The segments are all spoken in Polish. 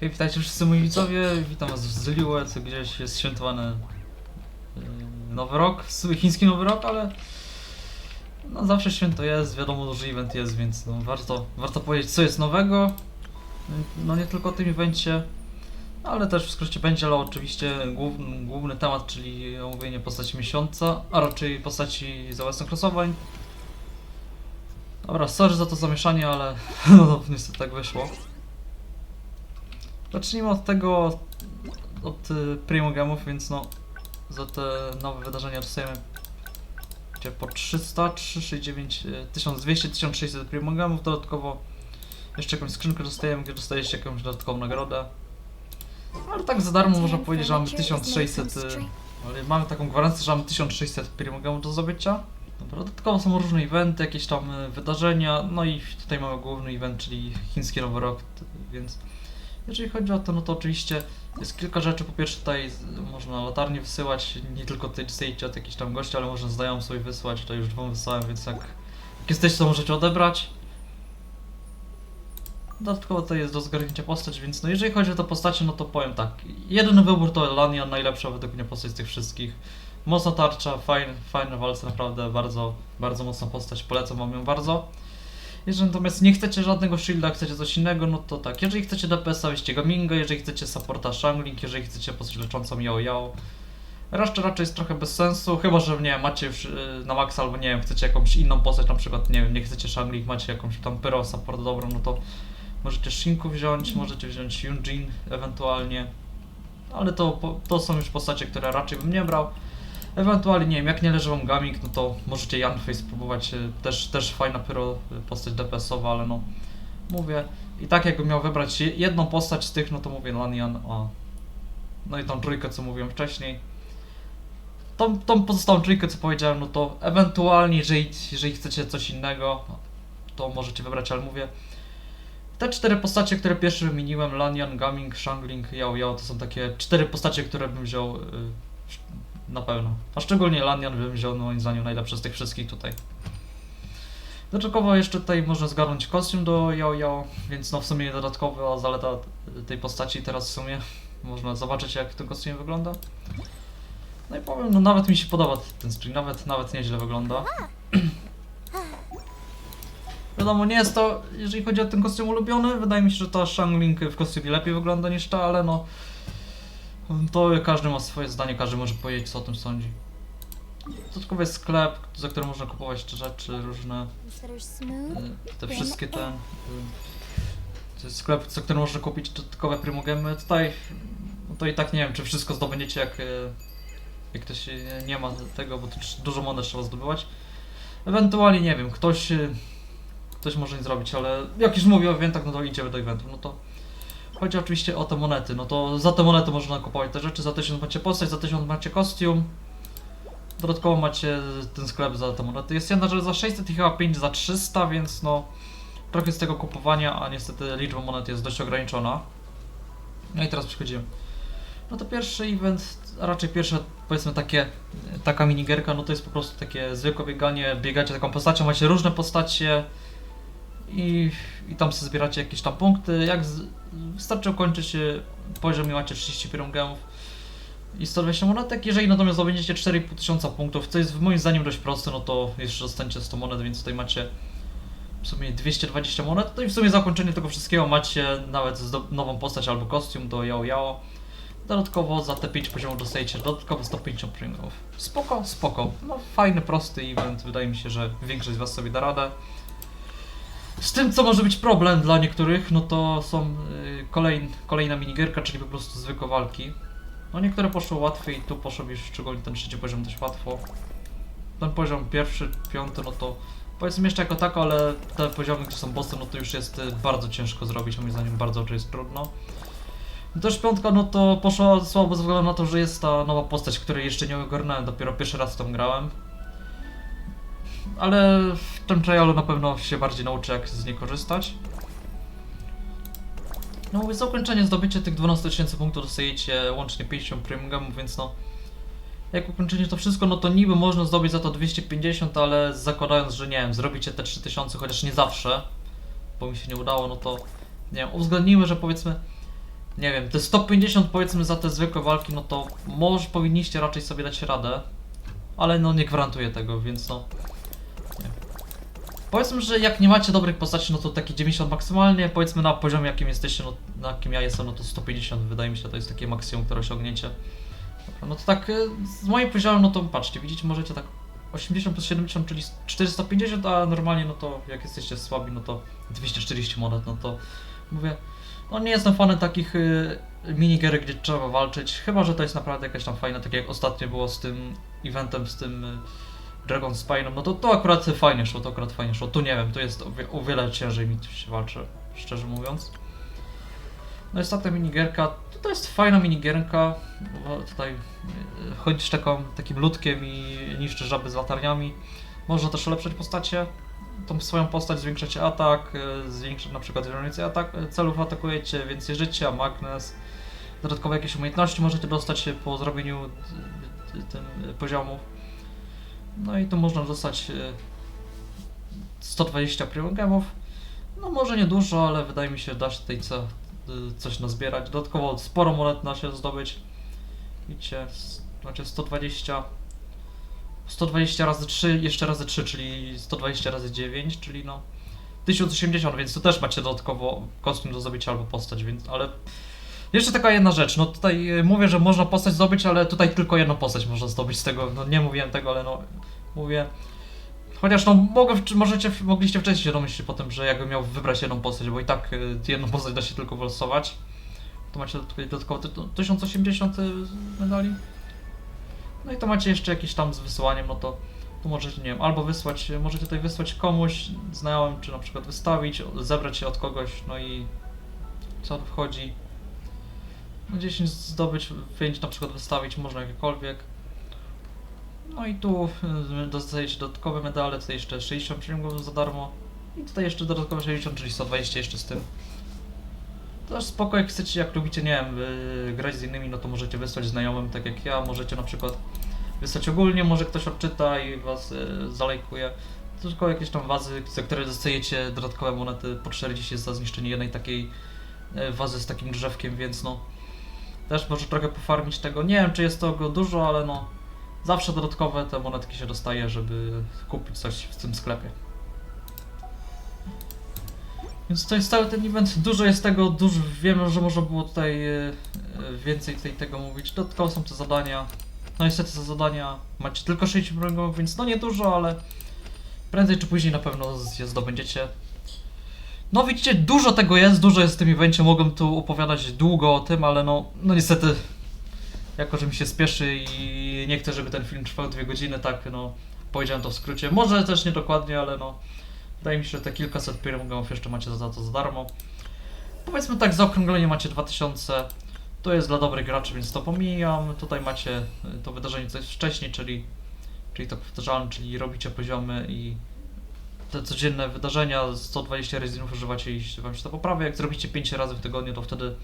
Hej, witajcie wszyscy moi widzowie, witam was z Liue, co gdzieś jest świętowany yy, Nowy Rok, w sumie chiński Nowy Rok, ale no zawsze święto jest, wiadomo, duży event jest, więc no, warto, warto powiedzieć co jest nowego, no nie tylko o tym evencie, ale też w skrócie będzie, ale oczywiście główny, główny temat, czyli omówienie postaci miesiąca, a raczej postaci za własnych losowań. Dobra, sorry za to zamieszanie, ale no, niestety tak wyszło. Zacznijmy od tego, od y, Primo Gemów, więc no za te nowe wydarzenia dostajemy gdzie po 300, 369, y, 1200, 1600 Primo Gemów, dodatkowo jeszcze jakąś skrzynkę dostajemy, gdzie dostajecie jakąś dodatkową nagrodę. Ale tak za darmo można powiedzieć, że mamy 1600, y, ale mamy taką gwarancję, że mamy 1600 Primo Gemów do zdobycia. Dodatkowo są różne eventy, jakieś tam y, wydarzenia, no i tutaj mamy główny event, czyli chiński Nowy Rok, więc jeżeli chodzi o to, no to oczywiście jest kilka rzeczy. Po pierwsze tutaj można latarnie wysyłać, nie tylko tutaj dostajecie od jakichś tam gości, ale można znajomym sobie wysłać, to już dwóm wysłałem, więc jak, jak jesteście, to możecie odebrać. Dodatkowo tutaj jest do zgarnięcia postać, więc no jeżeli chodzi o te postacie, no to powiem tak. Jedyny wybór to Lania, najlepsza według mnie postać z tych wszystkich. Mocna tarcza, fajny, fajny walce, naprawdę bardzo, bardzo mocna postać, polecam wam ją bardzo. Jeżeli natomiast nie chcecie żadnego shielda, chcecie coś innego, no to tak. Jeżeli chcecie DPS-a, weźcie Gaminga, jeżeli chcecie supporta Shangling, jeżeli chcecie postać leczącą Yao Yao. Reszta raczej jest trochę bez sensu, chyba że nie macie już yy, na max albo nie wiem, chcecie jakąś inną postać, na przykład nie wiem, nie chcecie Shangling, macie jakąś tam Pyro support dobrą, no to możecie Shinku wziąć, możecie wziąć Yunjin ewentualnie. Ale to, to są już postacie, które raczej bym nie brał. Ewentualnie, nie wiem, jak nie leży wam gaming, no to możecie Yanfei spróbować, y, też, też fajna pyro y, postać DPS-owa, ale no, mówię, i tak jakbym miał wybrać je- jedną postać z tych, no to mówię Lanian, a no i tą trójkę, co mówiłem wcześniej. Tą, tą pozostałą trójkę, co powiedziałem, no to ewentualnie, jeżeli, jeżeli chcecie coś innego, to możecie wybrać, ale mówię, te cztery postacie, które pierwszy wymieniłem, Lanian, Gaming, Shangling, Yao Yao, to są takie cztery postacie, które bym wziął y, na pewno. A szczególnie Lanian bym wziął moim zdaniem najlepszy z tych wszystkich tutaj. Dodatkowo jeszcze tutaj można zgarnąć kostium do Yao, więc no w sumie dodatkowa zaleta tej postaci teraz w sumie. Można zobaczyć jak w tym kostiumie wygląda. No i powiem, no nawet mi się podoba ten string, nawet, nawet nieźle wygląda. Wiadomo, nie jest to, jeżeli chodzi o ten kostium ulubiony, wydaje mi się, że ta Shangling w kostiumie lepiej wygląda niż ta, ale no to każdy ma swoje zdanie, każdy może powiedzieć co o tym sądzi. Dodatkowo jest sklep, za który można kupować te rzeczy różne, y, te wszystkie te... y, To jest sklep, za który można kupić dodatkowe primogemy. Tutaj, no to i tak nie wiem, czy wszystko zdobędziecie jak, y, jak ktoś nie ma tego, bo to dużo monet trzeba zdobywać. Ewentualnie, nie wiem, ktoś, ktoś może nie zrobić, ale jak już mówię o eventach, no to idziemy do eventów, no to Chodzi oczywiście o te monety, no to za te monety można kupować te rzeczy, za 1000 macie postać, za 1000 macie kostium. Dodatkowo macie ten sklep za te monety. Jest jedna rzecz za 600 i chyba 5 za 300, więc no trochę z tego kupowania, a niestety liczba monet jest dość ograniczona. No i teraz przechodzimy. No to pierwszy event, raczej pierwsze powiedzmy takie, taka minigierka, no to jest po prostu takie zwykłe bieganie, biegacie taką postacią, macie różne postacie i, i tam sobie zbieracie jakieś tam punkty. Jak z, wystarczy ukończyć e, poziom i macie 35 gemów i 120 monetek. Jeżeli natomiast zdobędziecie 4,5 tysiąca punktów, co jest moim zdaniem dość proste, no to jeszcze dostaniecie 100 monet, więc tutaj macie w sumie 220 monet. No i w sumie zakończenie tego wszystkiego macie nawet nową postać albo kostium do Yao Yao. Dodatkowo za te 5 poziomów dostajecie dodatkowo 150 premiumów. Spoko, spoko. No fajny, prosty event. Wydaje mi się, że większość z Was sobie da radę. Z tym, co może być problem dla niektórych, no to są y, kolejn, kolejna minigierka, czyli po prostu zwykłe walki. No niektóre poszły łatwiej, tu poszło już szczególnie ten trzeci poziom dość łatwo. Ten poziom pierwszy, piąty, no to powiedzmy jeszcze jako tako, ale te poziomy, które są bossem, no to już jest y, bardzo ciężko zrobić, moim zdaniem bardzo to jest trudno. No Też piątka, no to poszła słabo ze względu na to, że jest ta nowa postać, której jeszcze nie ogarnąłem, dopiero pierwszy raz tą grałem. Ale w tym trialu na pewno się bardziej nauczę, jak z niej korzystać. No mówię, zakończenie, zdobycie tych 12 tysięcy punktów dostajecie łącznie 50 premiumów, więc no... Jak ukończycie to wszystko, no to niby można zdobyć za to 250, ale zakładając, że nie wiem, zrobicie te 3000, chociaż nie zawsze, bo mi się nie udało, no to nie wiem, uwzględnijmy, że powiedzmy nie wiem, te 150 powiedzmy za te zwykłe walki, no to może powinniście raczej sobie dać radę, ale no nie gwarantuję tego, więc no. Powiedzmy, że jak nie macie dobrych postaci, no to takie 90 maksymalnie, powiedzmy na poziomie jakim jesteście, no na jakim ja jestem, no to 150 wydaje mi się to jest takie maksimum, które osiągnięcie. Dobra, no to tak y, z moim poziomem, no to patrzcie, widzicie, możecie tak 80 plus 70, czyli 450, a normalnie no to jak jesteście słabi, no to 240 monet, no to mówię, no nie jestem fanem takich y, minigierek, gdzie trzeba walczyć, chyba, że to jest naprawdę jakaś tam fajna, tak jak ostatnio było z tym eventem, z tym y, Dragon Spinem, no to to akurat fajnie szło, to akurat fajnie szło, tu nie wiem, tu jest o, wie, o wiele ciężej mi tu się walczy, szczerze mówiąc. No jest ta minigierka, to, to jest fajna minigierka, bo tutaj y, chodzisz taką, takim ludkiem i niszczysz żaby z latarniami. Można też ulepszać postacie, tą swoją postać zwiększacie atak, y, zwiększa na przykład więcej atak, celów atakujecie, więcej życia, magnes, dodatkowe jakieś umiejętności możecie dostać po zrobieniu tym poziomów. No i tu można dostać y, 120 primogemów. No może nie dużo, ale wydaje mi się da się tutaj co, y, coś nazbierać. Dodatkowo sporo monet da się zdobyć. Widzicie, znaczy 120 120 razy 3, jeszcze razy 3, czyli 120 razy 9, czyli no 1080, więc tu też macie dodatkowo kostium do zdobycia albo postać, więc ale jeszcze taka jedna rzecz, no tutaj y, mówię, że można postać zdobyć, ale tutaj tylko jedną postać można zdobyć z tego, no nie mówiłem tego, ale no mówię Chociaż no mogę, możecie, mogliście wcześniej się domyślić po tym, że jakbym miał wybrać jedną postać, bo i tak y, jedną postać da się tylko wylosować. To macie tutaj dodatkowo ty- 1080 medali. No i to macie jeszcze jakieś tam z wysyłaniem, no to tu możecie, nie wiem, albo wysłać, możecie tutaj wysłać komuś znajomym, czy na przykład wystawić, zebrać się od kogoś, no i co wchodzi. No 10 zdobyć, 5 na przykład wystawić, można jakiekolwiek. No i tu y, dostajecie dodatkowe medale, tutaj jeszcze 60 przyciągów za darmo. I tutaj jeszcze dodatkowe 60, czyli 120 jeszcze z tym. Też spoko, jak chcecie, jak lubicie, nie wiem, y, grać z innymi, no to możecie wysłać znajomym, tak jak ja. Możecie na przykład wysłać ogólnie, może ktoś odczyta i was y, zalajkuje. Tylko jakieś tam wazy, za które dostajecie dodatkowe monety po 40 za zniszczenie jednej takiej y, wazy z takim drzewkiem, więc no też może trochę pofarmić tego. Nie wiem, czy jest tego dużo, ale no zawsze dodatkowe te monetki się dostaje, żeby kupić coś w tym sklepie. Więc to jest cały ten event. Dużo jest tego, dużo wiem, że można było tutaj e, e, więcej tutaj tego mówić. Dodatkowo są te zadania. No niestety te zadania macie tylko 6 progów, więc no nie dużo, ale prędzej czy później na pewno je zdobędziecie. No widzicie, dużo tego jest, dużo jest w tym evencie, mogłem tu opowiadać długo o tym, ale no, no niestety jako, że mi się spieszy i nie chcę, żeby ten film trwał dwie godziny, tak, no, powiedziałem to w skrócie. Może też nie dokładnie, ale no, wydaje mi się, że te kilkaset piromogramów jeszcze macie za to za darmo. Powiedzmy tak, zaokrąglenie macie 2000, to jest dla dobrych graczy, więc to pomijam. Tutaj macie y, to wydarzenie, co jest wcześniej, czyli, czyli to powtarzalne, czyli robicie poziomy i te codzienne wydarzenia, 120 rezinów używacie i wam się to poprawia. Jak zrobicie 5 razy w tygodniu, to wtedy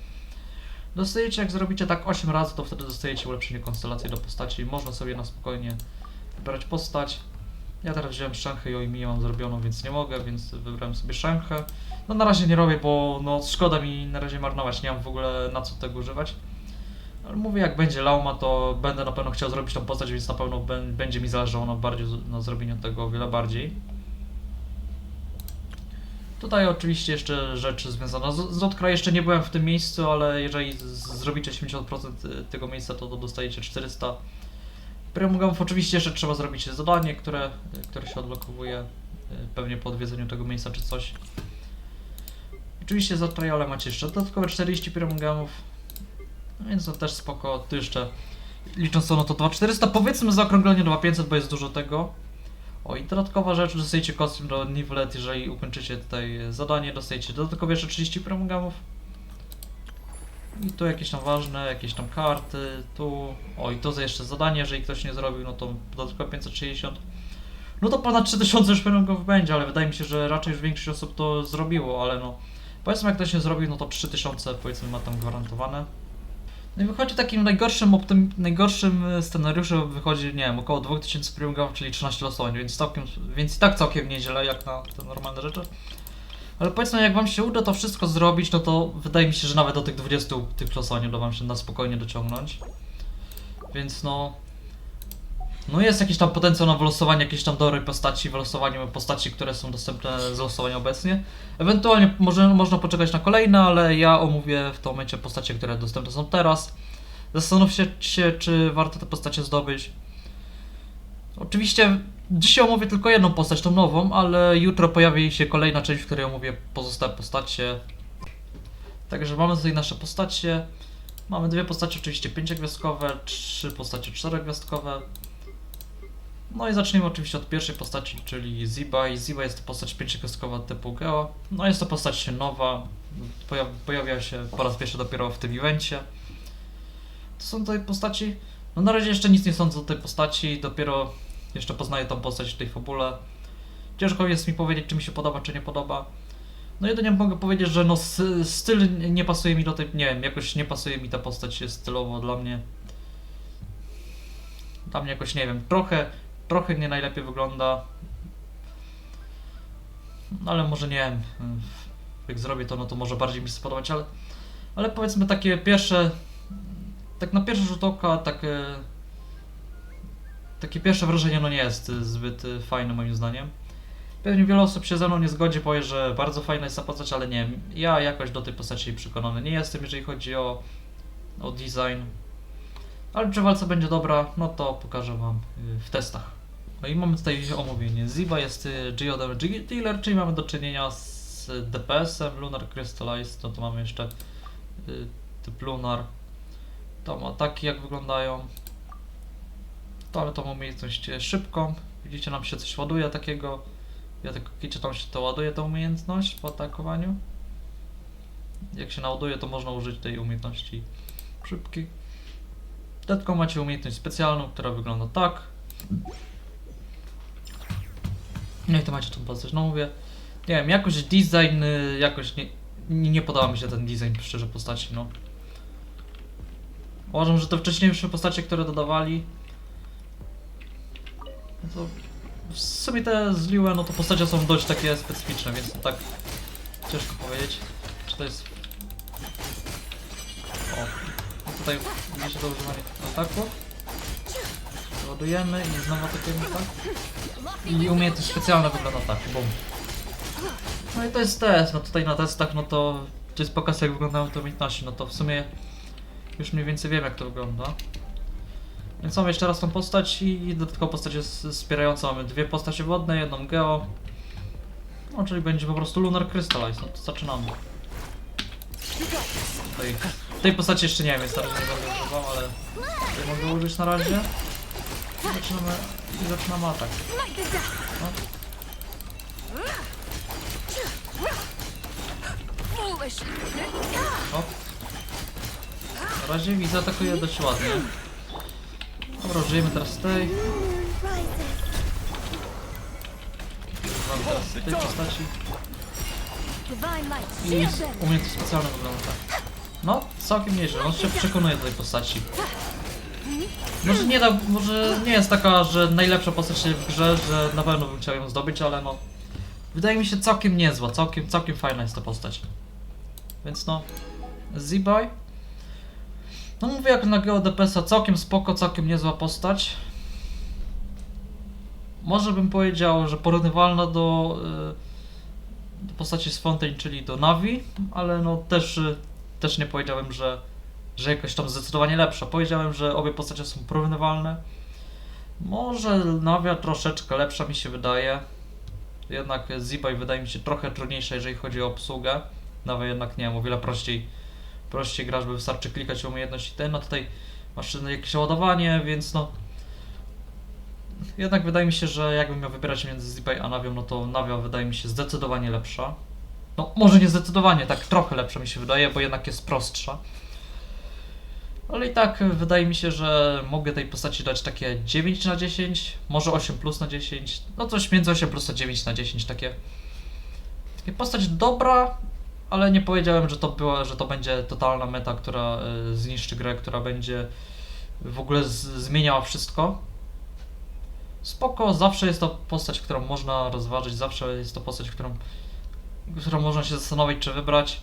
Dostajecie, jak zrobicie tak 8 razy, to wtedy dostajecie ulepszenie konstelacji do postaci. Można sobie na spokojnie wybrać postać. Ja teraz wziąłem szczęchę i ojmiję mam zrobioną, więc nie mogę, więc wybrałem sobie szczęchę. No na razie nie robię, bo no szkoda mi na razie marnować, nie mam w ogóle na co tego używać. Ale mówię, jak będzie Lauma, to będę na pewno chciał zrobić tą postać, więc na pewno bę- będzie mi zależało na, bardziej, na zrobieniu tego o wiele bardziej. Tutaj oczywiście jeszcze rzeczy związane z, z. Jeszcze nie byłem w tym miejscu, ale jeżeli z, zrobicie 80% tego miejsca, to, to dostajecie 400 premiumów. Oczywiście jeszcze trzeba zrobić zadanie, które, które się odblokowuje y, pewnie po odwiedzeniu tego miejsca czy coś. Oczywiście za triale macie jeszcze dodatkowe 40 premiumów, więc to też spoko. Tu jeszcze licząc to, no to 2400, powiedzmy zaokrąglenie 2500, bo jest dużo tego. O i dodatkowa rzecz, dostajecie kostium do Nivelet, jeżeli ukończycie tutaj zadanie, dostajecie dodatkowo jeszcze 30 promogramów. I tu jakieś tam ważne, jakieś tam karty, tu... O i to za jeszcze zadanie, jeżeli ktoś nie zrobił, no to dodatkowo 560. No to ponad 3000 już promogramów będzie, ale wydaje mi się, że raczej już większość osób to zrobiło, ale no... Powiedzmy jak ktoś nie zrobił, no to 3000 powiedzmy ma tam gwarantowane. No i wychodzi takim najgorszym, optym, najgorszym e, scenariuszem wychodzi, nie wiem, około 2000 promogramów, czyli 13 losowań, więc całkiem, więc i tak całkiem nieźle jak na te normalne rzeczy. Ale powiedzmy, jak wam się uda to wszystko zrobić, no to wydaje mi się, że nawet do tych 20 tych losowań uda wam się na spokojnie dociągnąć. Więc no... No jest jakiś tam potencjał na wylosowanie jakiejś tam dobrej postaci, wylosowanie postaci, które są dostępne z losowania obecnie. Ewentualnie może, można poczekać na kolejne, ale ja omówię w tym momencie postacie, które dostępne są teraz. Zastanówcie się, czy warto te postacie zdobyć. Oczywiście dzisiaj omówię tylko jedną postać, tą nową, ale jutro pojawi się kolejna część, w której omówię pozostałe postacie. Także mamy tutaj nasze postacie. Mamy dwie postacie oczywiście pięciogwiazdkowe, trzy postacie czterogwiazdkowe. No i zacznijmy oczywiście od pierwszej postaci, czyli Ziba. I Ziba jest to postać pięciogwiazdkowa typu Geo. No jest to postać nowa, pojaw pojawia się po raz pierwszy dopiero w tym evencie. To są tutaj postaci, no na razie jeszcze nic nie sądzę o tej postaci, dopiero jeszcze poznaję tą postać w tej fabule. Ciężko jest mi powiedzieć, czy mi się podoba, czy nie podoba. No jedynie mogę powiedzieć, że no styl nie pasuje mi do tej, nie wiem, jakoś nie pasuje mi ta postać stylowo dla mnie. Dla mnie jakoś, nie wiem, trochę, trochę nie najlepiej wygląda. No ale może nie wiem, jak zrobię to, no to może bardziej mi się spodobać, ale, ale powiedzmy takie pierwsze, tak na pierwszy rzut oka, takie, takie pierwsze wrażenie no nie jest zbyt fajne moim zdaniem. Pewnie wiele osób się ze mną nie zgodzi, powie, że bardzo fajna jest ta postać, ale nie ja jakoś do tej postaci przekonany nie jestem, jeżeli chodzi o, o design. Ale czy walca będzie dobra, no to pokażę Wam w testach. No i mamy tutaj omówienie. Ziba jest y, Geodem Dealer, czyli mamy do czynienia z DPS-em, Lunar Crystallized, no to mamy jeszcze y, typ Lunar. Tam ataki jak wyglądają. To mamy tą umiejętność y, szybką. Widzicie, nam się coś ładuje takiego. Ja tylko kiczę, tam się to ładuje, ta umiejętność po atakowaniu. Jak się naładuje, to można użyć tej umiejętności szybkiej. Dodatkowo macie umiejętność specjalną, która wygląda tak. No i to macie tą postać. No mówię, nie wiem, jakoś design, y, jakoś nie, nie, podoba mi się ten design szczerze postaci, no. Uważam, że te wcześniejsze postacie, które dodawali, no to w sumie te zliłe, no to postacie są dość takie specyficzne, więc tak ciężko powiedzieć, czy to jest... O, no tutaj widzicie to używanie ataku. Ładujemy i znowu atakujemy tak. I umiejętność specjalna wygląda tak, bum. No i to jest test, no tutaj na testach, no to to jest pokaz jak wyglądają te umiejętności, no to w sumie już mniej więcej wiem jak to wygląda. Więc mamy jeszcze raz tą postać i i dodatkowo postać jest wspierająca. Mamy dwie postacie wodne, jedną geo. No, czyli będzie po prostu Lunar Crystallize, no to zaczynamy. Tej postaci jeszcze nie wiem, razie nie będę używał, ale tutaj mogę użyć na razie. I zaczynamy, i zaczynamy atak. No. Hop. Na razie widzę atakuje dość ładnie. Dobra, użyjemy teraz tej. Używamy teraz tej postaci. I umiejętność specjalna wygląda tak. No, całkiem nieźle, on się przekonuje do tej postaci. Może nie, da, może nie jest taka, że najlepsza postać w grze, że na pewno bym chciał ją zdobyć, ale no... Wydaje mi się całkiem niezła, całkiem, całkiem fajna jest ta postać. Więc no... Z-Boy. No mówię jak na GeoDPS-a, całkiem spoko, całkiem niezła postać. Może bym powiedział, że porównywalna do... y, do postaci z Fontaine, czyli do Navi, ale no też, y, też nie powiedziałem, że, że jakoś tam zdecydowanie lepsza. Powiedziałem, że obie postacie są porównywalne. Może Navia troszeczkę lepsza mi się wydaje. Jednak Zibaj wydaje mi się trochę trudniejsza, jeżeli chodzi o obsługę. Navia jednak nie wiem, o wiele prościej, prościej grasz, bo wystarczy klikać umiejętności ten, a tutaj masz jakieś ładowanie, więc no jednak wydaje mi się, że jakbym miał wybierać między Zipay a Navią, no to Navia wydaje mi się zdecydowanie lepsza. No, może nie zdecydowanie, tak trochę lepsza mi się wydaje, bo jednak jest prostsza. Ale i tak y, wydaje mi się, że mogę tej postaci dać takie 9 na 10, może 8 plus na 10, no coś między 8 plus a 9 na 10, takie, takie postać dobra, ale nie powiedziałem, że to była, że to będzie totalna meta, która y, zniszczy grę, która będzie w ogóle zmieniała wszystko. Spoko, zawsze jest to postać, którą można rozważyć, zawsze jest to postać, którą którą można się zastanowić, czy wybrać.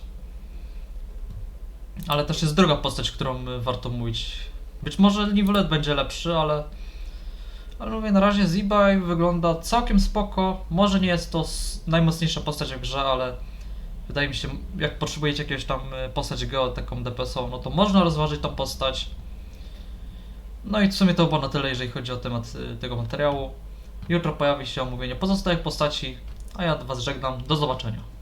Ale też jest druga postać, którą y, warto mówić. Być może Nivelet będzie lepszy, ale. Ale mówię, na razie Zibai wygląda całkiem spoko. Może nie jest to najmocniejsza postać w grze, ale wydaje mi się, jak potrzebujecie jakiegoś tam y, postać geo, taką DPS-ową, no to można rozważyć tą postać. No i w sumie to było na tyle, jeżeli chodzi o temat y, tego materiału. Jutro pojawi się omówienie pozostałych postaci, a ja was żegnam. Do zobaczenia.